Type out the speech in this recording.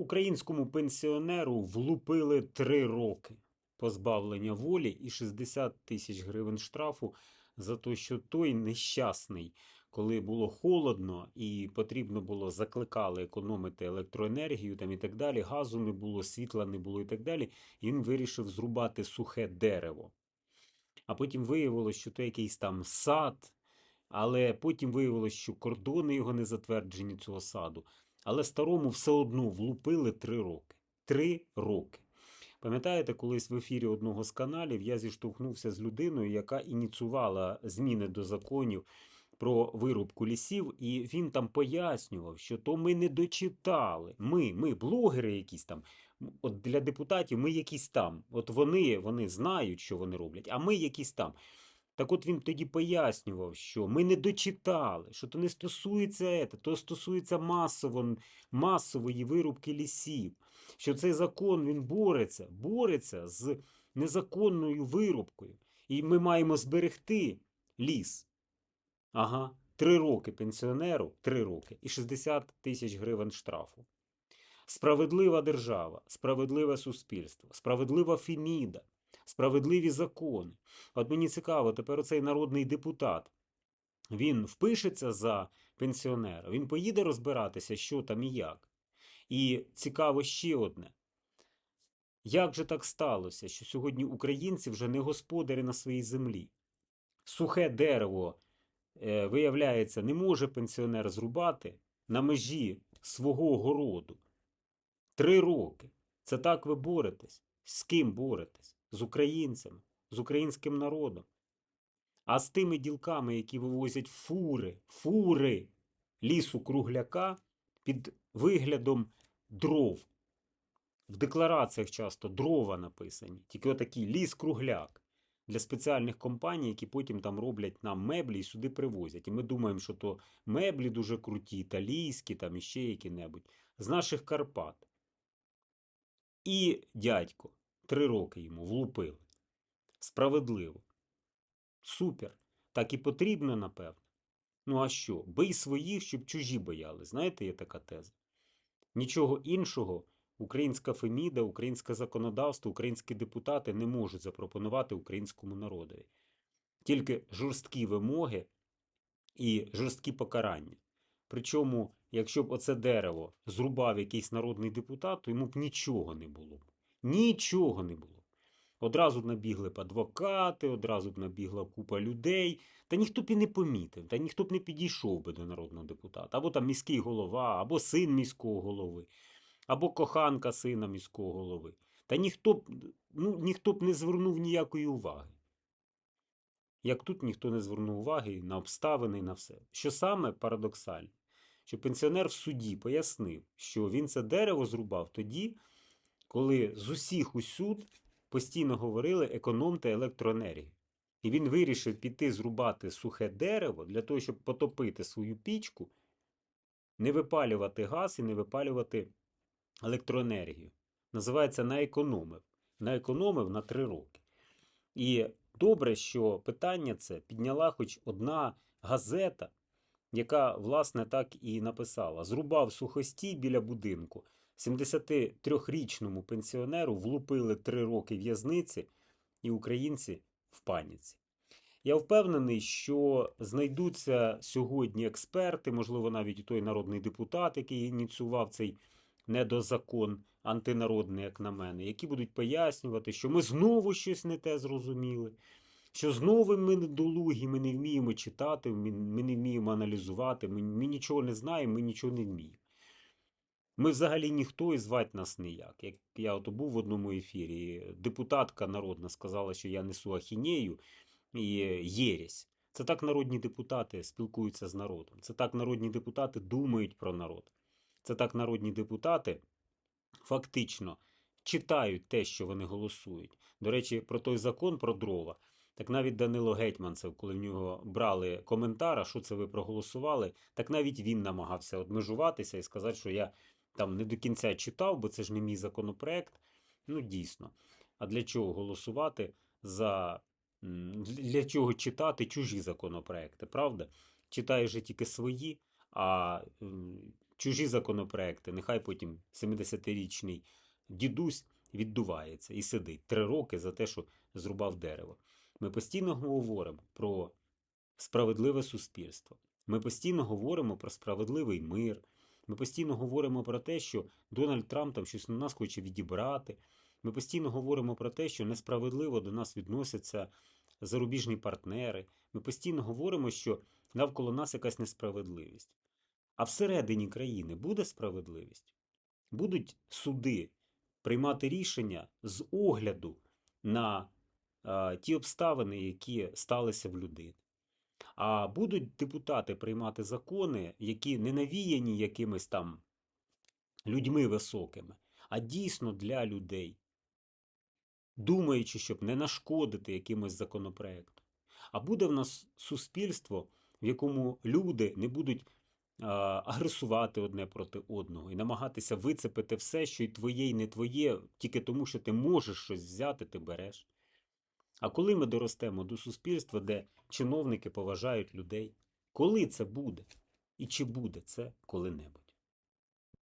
Українському пенсіонеру влупили три роки позбавлення волі і 60 тисяч гривень штрафу за те, що той нещасний, коли було холодно і потрібно було закликали економити електроенергію там і так далі, газу не було, світла не було і так далі. Він вирішив зрубати сухе дерево. А потім виявилось, що то якийсь там сад, але потім виявилось, що кордони його не затверджені цього саду. Але старому все одно влупили три роки. Три роки. Пам'ятаєте, колись в ефірі одного з каналів я зіштовхнувся з людиною, яка ініціювала зміни до законів про вирубку лісів, і він там пояснював, що то ми не дочитали. Ми, ми, блогери якісь там. От для депутатів ми якісь там. От вони, вони знають, що вони роблять, а ми якісь там. Так от він тоді пояснював, що ми не дочитали, що то не стосується ете, то стосується масово, масової вирубки лісів, що цей закон він бореться, бореться з незаконною вирубкою. І ми маємо зберегти ліс. Ага, три роки пенсіонеру, три роки і 60 тисяч гривень штрафу. Справедлива держава, справедливе суспільство, справедлива Феміда, справедливі закони. От мені цікаво, тепер оцей народний депутат. Він впишеться за пенсіонера, він поїде розбиратися, що там і як. І цікаво ще одне. Як же так сталося, що сьогодні українці вже не господарі на своїй землі? Сухе дерево, е, виявляється, не може пенсіонер зрубати на межі свого городу. Три роки. Це так ви боретесь. З ким боретесь? З українцями, з українським народом. А з тими ділками, які вивозять фури, фури лісу кругляка під виглядом дров. В деклараціях часто дрова написані, тільки отакий ліс-кругляк для спеціальних компаній, які потім там роблять нам меблі і сюди привозять. І ми думаємо, що то меблі дуже круті, італійські там і ще які-небудь, з наших Карпат. І дядько, три роки йому влупили. Справедливо. Супер. Так і потрібно, напевно. Ну а що? Бий своїх, щоб чужі бояли. Знаєте, є така теза. Нічого іншого українська Феміда, українське законодавство, українські депутати не можуть запропонувати українському народові. Тільки жорсткі вимоги і жорсткі покарання. Причому, якщо б оце дерево зрубав якийсь народний депутат, то йому б нічого не було. Нічого не було. Одразу набігли б адвокати, одразу б набігла купа людей, та ніхто б і не помітив, та ніхто б не підійшов би до народного депутата. Або там міський голова, або син міського голови, або коханка сина міського голови. Та ніхто б, ну, ніхто б не звернув ніякої уваги. Як тут ніхто не звернув уваги на обставини і на все. Що саме парадоксально, що пенсіонер в суді пояснив, що він це дерево зрубав тоді, коли з усіх усюд постійно говорили економте електроенергію. І він вирішив піти зрубати сухе дерево для того, щоб потопити свою пічку, не випалювати газ і не випалювати електроенергію. Називається наекономив. Наекономив на три роки. І добре, що питання це підняла хоч одна газета, яка, власне, так і написала: зрубав сухостій біля будинку. 73-річному пенсіонеру влупили три роки в'язниці, і українці в паніці. Я впевнений, що знайдуться сьогодні експерти, можливо, навіть і той народний депутат, який ініціював цей недозакон антинародний, як на мене, які будуть пояснювати, що ми знову щось не те зрозуміли, що знову ми недолугі, ми не вміємо читати, ми, не вміємо аналізувати, ми, ми нічого не знаємо, ми нічого не вміємо. Ми взагалі ніхто і звати нас ніяк. Як я от був в одному ефірі, депутатка народна сказала, що я несу ахінею і єресь. Це так народні депутати спілкуються з народом. Це так народні депутати думають про народ. Це так народні депутати фактично читають те, що вони голосують. До речі, про той закон про дрова. Так навіть Данило Гетьманцев, коли в нього брали коментар, що це ви проголосували, так навіть він намагався одмежуватися і сказати, що я там не до кінця читав, бо це ж не мій законопроект. Ну, дійсно. А для чого голосувати за. Для чого читати чужі законопроекти, правда? Читаєш же тільки свої, а чужі законопроекти. Нехай потім 70-річний дідусь віддувається і сидить три роки за те, що зрубав дерево. Ми постійно говоримо про справедливе суспільство. Ми постійно говоримо про справедливий мир. Ми постійно говоримо про те, що Дональд Трамп там щось на нас хоче відібрати. Ми постійно говоримо про те, що несправедливо до нас відносяться зарубіжні партнери. Ми постійно говоримо, що навколо нас якась несправедливість. А всередині країни буде справедливість? Будуть суди приймати рішення з огляду на е, ті обставини, які сталися в людини. А будуть депутати приймати закони, які не навіяні якимись там людьми високими, а дійсно для людей, думаючи, щоб не нашкодити якимось законопроектом. А буде в нас суспільство, в якому люди не будуть агресувати одне проти одного і намагатися вицепити все, що і твоє, і не твоє, тільки тому, що ти можеш щось взяти, ти береш. А коли ми доростемо до суспільства, де чиновники поважають людей, коли це буде? І чи буде це коли-небудь?